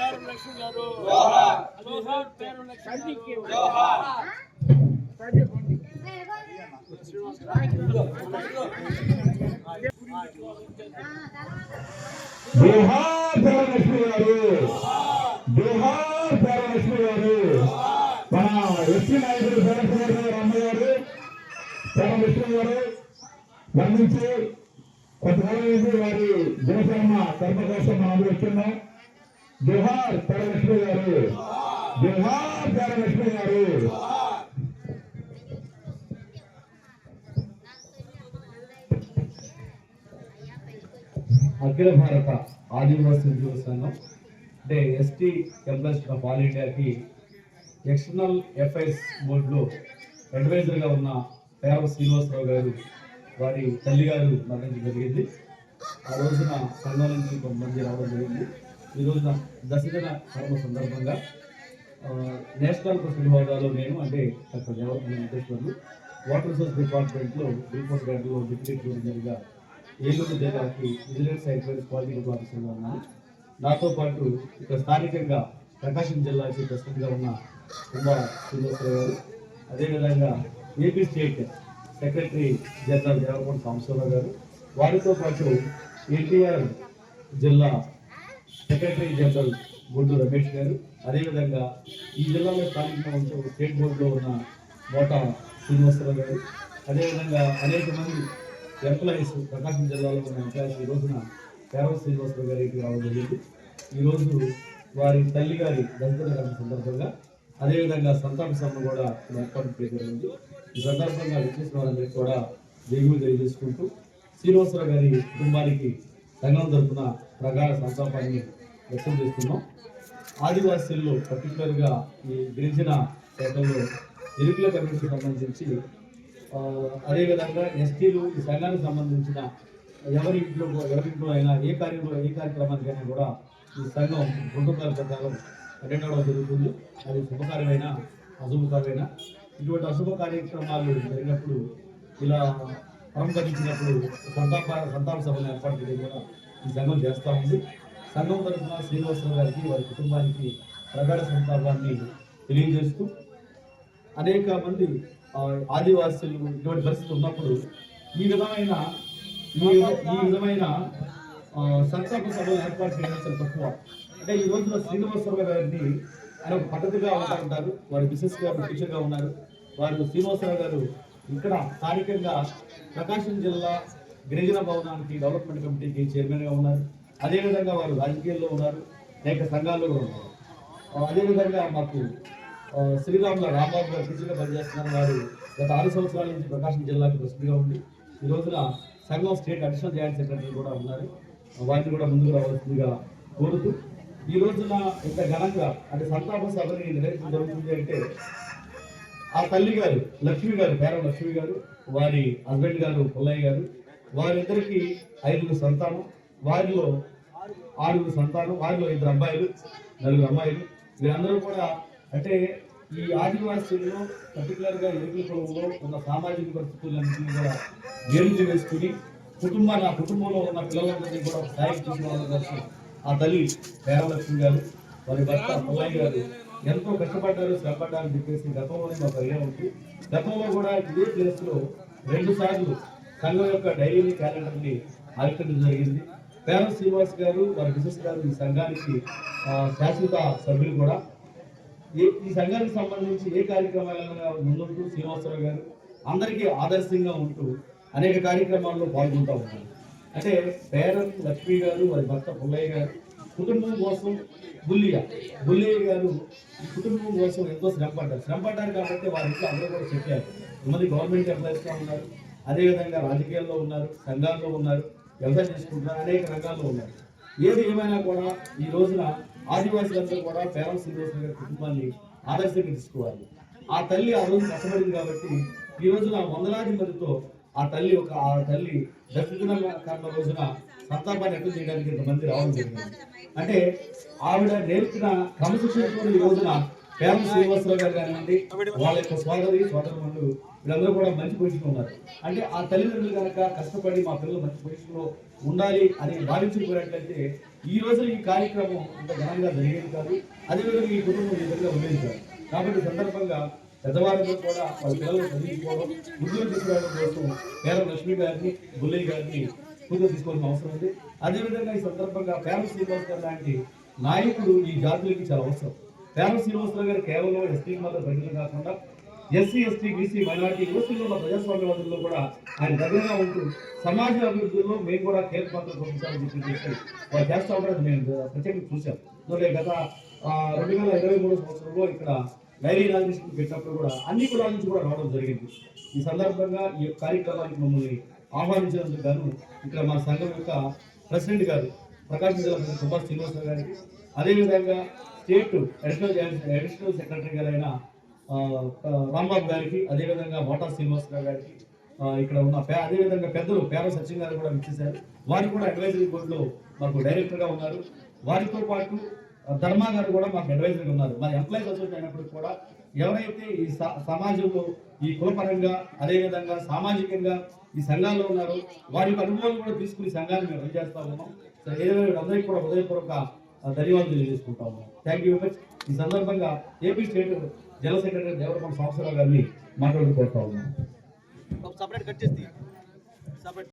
పేరం లక్ష్మి గారు జోహార్ పేరం లక్ష్మి గారు బిహార్ దేవలక్ష్మి గారు బిహార్ దేవలక్ష్మి గారు మన ఎస్సీ నాయకుడు దేవకుమార్ గారు అమ్మగారు దేవలక్ష్మి గారు గమనించి కొంతకాలం నుండి వారి జనసేన తరపు కోసం మనం అందరూ జోహార్ బిహార్ గారు. జోహార్ దేవలక్ష్మి గారు. అఖిల భారత ఆదివాసీ ఉద్యోగ సంఘం అంటే ఎస్టీ ఎంప్లాయీస్ ఆఫ్ ఆల్ ఇండియాకి ఎక్స్టర్నల్ ఎఫ్ఐఎస్ బోర్డులో అడ్వైజర్గా ఉన్న పేరవ శ్రీనివాసరావు గారు వారి తల్లి గారు మరణించడం జరిగింది. ఆ రోజున సంఘం నుంచి కొంతమంది రావడం జరిగింది. ఈరోజు రోజున దశదిన కర్మ సందర్భంగా నేషనల్ ప్రెసిడెంట్ హోదాలో నేను అంటే doctor Jawahar Venkateswarlu water resource డిపార్ట్మెంట్లో రిపోర్ట్ గార్డులో డిప్యూటీ కమిషనర్గా ఏలూరు జిల్లాకి విజిలెన్స్ సైక్లైన్స్ క్వాలిటీ ఆఫీసర్గా ఉన్నాను. నాతో పాటు ఇక్కడ స్థానికంగా ప్రకాశం జిల్లాకి ప్రెసిడెంట్గా ఉన్న కుంభ శ్రీనివాసరావు గారు అదేవిధంగా AP state secretary general Devarakonda Sambasivarao garu వారితో పాటు ఎన్టీఆర్ జిల్లా సెక్రటరీ జనరల్ గుండు రమేష్ గారు. అదేవిధంగా ఈ జిల్లాలో స్థానికంగా ఉంటూ స్టేట్ బోర్డులో ఉన్న మోటా శ్రీనివాసరావు గారు. అదేవిధంగా అనేక మంది ఎంప్లాయీస్ ప్రకాశం జిల్లాలో ఉన్న ఎంప్లాయీస్ ఈ రోజున పేరవ శ్రీనివాసరావు గారికి రావడం జరిగింది. ఈరోజు వారి తల్లి గారి దళితుల సందర్భంగా అదేవిధంగా సంతాప సభ కూడా ఏర్పాటు చేయబడింది ఈ సందర్భంగా విచ్చేసిన వారందరికీ కూడా దిగులు తెలియజేసుకుంటూ శ్రీనివాసరావు గారి కుటుంబానికి సంఘం తరఫున ప్రగాఢ సంతాపాన్ని వ్యక్తం చేస్తున్నాం. ఆదివాసీల్లో పర్టికులర్గా ఈ గిరిజన శాఖల్లో ఎరుకుల కమిటీకి సంబంధించి అదేవిధంగా ఎస్టీలు ఈ సంఘానికి సంబంధించిన ఎవరి ఇంట్లో ఎవరింట్లో అయినా ఏ కార్యంలో ఏ కార్యక్రమానికైనా కూడా ఈ సంఘం ప్రోటోకాల్ ప్రకారం అటెండ్ అవ్వడం జరుగుతుంది. అది శుభకార్యమైన అశుభకార్యమైన. ఇటువంటి అశుభ కార్యక్రమాలు జరిగినప్పుడు ఇలా పరంపరించినప్పుడు సంతాప సంతాప సభను ఏర్పాటు చేయడం కూడా ఈ సంఘం చేస్తూ ఉంది. సంఘం తరఫున శ్రీనివాసరావు గారికి వారి కుటుంబానికి ప్రగాఢ సంతాపాన్ని తెలియజేస్తూ అనేక మంది ఆదివాసులు ఇటువంటి పరిస్థితి ఉన్నప్పుడు ఈ విధమైన ఈ విధమైన సంతాప సభలు ఏర్పాటు చేయడం చాలా తక్కువ. అంటే ఈ రోజున శ్రీనివాసరావు గారిని ఆయన ఒక పద్ధతిగా ఉంటారు. వారి బిజినెస్ గారు టీచర్గా ఉన్నారు. వారు శ్రీనివాసరావు గారు ఇక్కడ స్థానికంగా ప్రకాశం జిల్లా గిరిజన భవనానికి డెవలప్మెంట్ కమిటీకి చైర్మన్గా ఉన్నారు. అదేవిధంగా వారు రాజకీయాల్లో ఉన్నారు అనేక సంఘాల్లో కూడా ఉన్నారు. అదేవిధంగా మాకు శ్రీరాముల రాంబాబు గారు టీచర్గా పనిచేస్తున్నారు. వారు గత ఆరు సంవత్సరాల నుంచి ప్రకాశం జిల్లాకు ప్రసిద్ధిగా ఉంది ఈ రోజున సంఘం స్టేట్ అడిషనల్ జాయింట్ సెక్రటరీ కూడా ఉన్నారు. వారిని కూడా ముందుకు రావాల్సిందిగా కోరుతూ ఈ రోజున ఇంత ఘనంగా అంటే సంతాప సభని నిర్వహించడం జరుగుతుంది అంటే ఆ తల్లి గారు లక్ష్మి గారు పేరం లక్ష్మి గారు వారి హస్బెండ్ గారు పుల్లయ్య గారు వారిద్దరికీ ఐదుగురు సంతానం వారిలో ఆరుగురు సంతానం వారిలో ఇద్దరు అబ్బాయిలు నలుగురు అమ్మాయిలు. వీరందరూ కూడా అంటే ఈ ఆదివాసీల్లో పర్టికులర్గా ఎరుకుల కులంలో ఉన్న సామాజిక పరిస్థితులన్నింటినీ కూడా వేరుగా వేసుకుని కుటుంబాన్ని ఆ కుటుంబంలో ఉన్న పిల్లలందరినీ కూడా ఒక స్థాయికి ఆ తల్లి పేరలక్ష్మి గారు వారి భర్త పుల్లయ్య గారు ఎంతో కష్టపడ్డారు శ్రమపడ్డారని చెప్పేసి గతంలోనే మాకు ఐడియా ఉంది. గతంలో కూడా ఇదే ప్లేస్లో రెండు సార్లు సంఘం యొక్క డైలీ క్యాలెండర్ని ఆవిష్కరించడం జరిగింది. పేర శ్రీనివాస్ గారు వారి బిజినెస్ గారు ఈ సంఘానికి శాశ్వత సభ్యులు కూడా. ఈ ఈ సంఘానికి సంబంధించి ఏ కార్యక్రమాలైనా ముందుంటూ శ్రీనివాసరావు గారు అందరికీ ఆదర్శంగా ఉంటూ అనేక కార్యక్రమాల్లో పాల్గొంటూ ఉంటారు. అంటే పేరం లక్ష్మి గారు వారి భర్త పుల్లయ్య గారు కుటుంబం కోసం బుల్లియ బుల్లయ్య గారు ఈ కుటుంబం కోసం ఎంతో శ్రమ పడ్డారు శ్రమ పడ్డారు కాబట్టి వారి ఇంట్లో అందరూ కూడా చెప్పారు. కొంతమంది గవర్నమెంట్ ఎంప్లాయీస్గా ఉన్నారు అదేవిధంగా రాజకీయాల్లో ఉన్నారు సంఘాల్లో ఉన్నారు. వ్యవసాయం చేసుకుంటున్నారు అనేక రంగాల్లో ఉన్నారు. ఏది ఏమైనా కూడా ఈ రోజున ఆదివాసులందరూ కూడా పేరెంట్స్ శ్రీనివాస గారి కుటుంబాన్ని ఆదర్శంగా తీసుకోవాలి. ఆ తల్లి ఆ రోజు కష్టపడింది కాబట్టి ఈ రోజున వందలాది మందితో ఆ తల్లి ఒక ఆ తల్లి దక్షిణ కర్మ రోజున సంతాపాన్ని ఎక్కడ చేయడానికి ఇంతమంది రావడం జరిగింది. అంటే ఆవిడ నేర్పిన క్రమశిక్షణతో ఈ రోజున పేరం శ్రీనివాసరావు గారు కానివ్వండి వాళ్ళ యొక్క సోదరి సోదరులు వీళ్ళందరూ కూడా మంచి పొజిషన్ ఉన్నారు. అంటే ఆ తల్లిదండ్రులు కనుక కష్టపడి మా పిల్లలు మంచి పొజిషన్లో ఉండాలి అని భావించుకున్నట్లయితే ఈ రోజు ఈ కార్యక్రమం ఇంత ఘనంగా జరిగేది కాదు అదేవిధంగా ఈ కుటుంబం ఈ విధంగా ఉండేది కాదు. కాబట్టి సందర్భంగా పెద్దవారితో కూడా వాళ్ళ పిల్లలు చదివించుకోవడం ముందుకు తీసుకురావడం కోసం పేరం లక్ష్మి గారిని బుల్లయ్య గారిని ముందుకు తీసుకోవాల్సిన అవసరం ఉంది. అదేవిధంగా ఈ సందర్భంగా పేరం శ్రీనివాస్ గారు లాంటి నాయకుడు ఈ జాతులకి చాలా అవసరం. పేర శ్రీనివాసరావు గారు కేవలం ఎస్టీ మాత్రం ప్రజలు కాకుండా ఎస్సీ ఎస్టీ బీసీ మైనార్టీ యువతుల్లో ఉన్న ప్రజాస్వామ్యవాదుల్లో కూడా ఆయన దగ్గరగా ఉంటూ సమాజ అభివృద్ధిలో మేము కూడా కీలక పాత్ర పోషించాలని చెప్పి వాళ్ళు చేస్తా ఉండడం మేము ప్రత్యేకంగా చూసాం గత రెండు వేల ఇరవై మూడు సంవత్సరంలో ఇక్కడ డైరీ రాజకీయ పెట్టినప్పుడు కూడా అన్ని కులాల నుంచి కూడా రావడం జరిగింది. ఈ సందర్భంగా ఈ కార్యక్రమానికి మమ్మల్ని ఆహ్వానించినందుకు గాను ఇక్కడ మా సంఘం యొక్క ప్రెసిడెంట్ గారు ప్రకాశం జిల్లా ప్రెసిడెంట్ సుభాష్ శ్రీనివాసరావు గారికి అదేవిధంగా స్టేట్ అడిషనల్ అడిషనల్ సెక్రటరీ గారైన రాంబాబు గారికి అదేవిధంగా వాటా శ్రీనివాసరావు గారికి ఇక్కడ ఉన్న అదేవిధంగా పెద్దలు పేర సచిన్ గారు కూడా ఇచ్చేశారు వారు కూడా అడ్వైజరీ బోర్డులో మాకు డైరెక్టర్గా ఉన్నారు. వారితో పాటు ధర్మా గారు కూడా మాకు అడ్వైజర్గా ఉన్నారు. మరి ఎంప్లాయీస్ అసోసియేట్ అయినప్పటికీ కూడా ఎవరైతే ఈ స- సమాజంలో ఈ కులపరంగా అదేవిధంగా సామాజికంగా ఈ సంఘాల్లో ఉన్నారో వారి యొక్క అనుభవాలు కూడా తీసుకుని సంఘాన్ని మేము రన్ చేస్తా ఉన్నాం. సో ఏదైనా అందరికీ కూడా హృదయపూర్వక ధన్యవాదాలు తెలియజేసుకుంటాము థ్యాంక్ యూ వెరీ మచ్ ఈ సందర్భంగా AP state general secretary Devarapalli సంవత్సరావు గారిని మాట్లాడుకుంటా ఉన్నాం సపరేట్ కట్ చేసి సపరేట్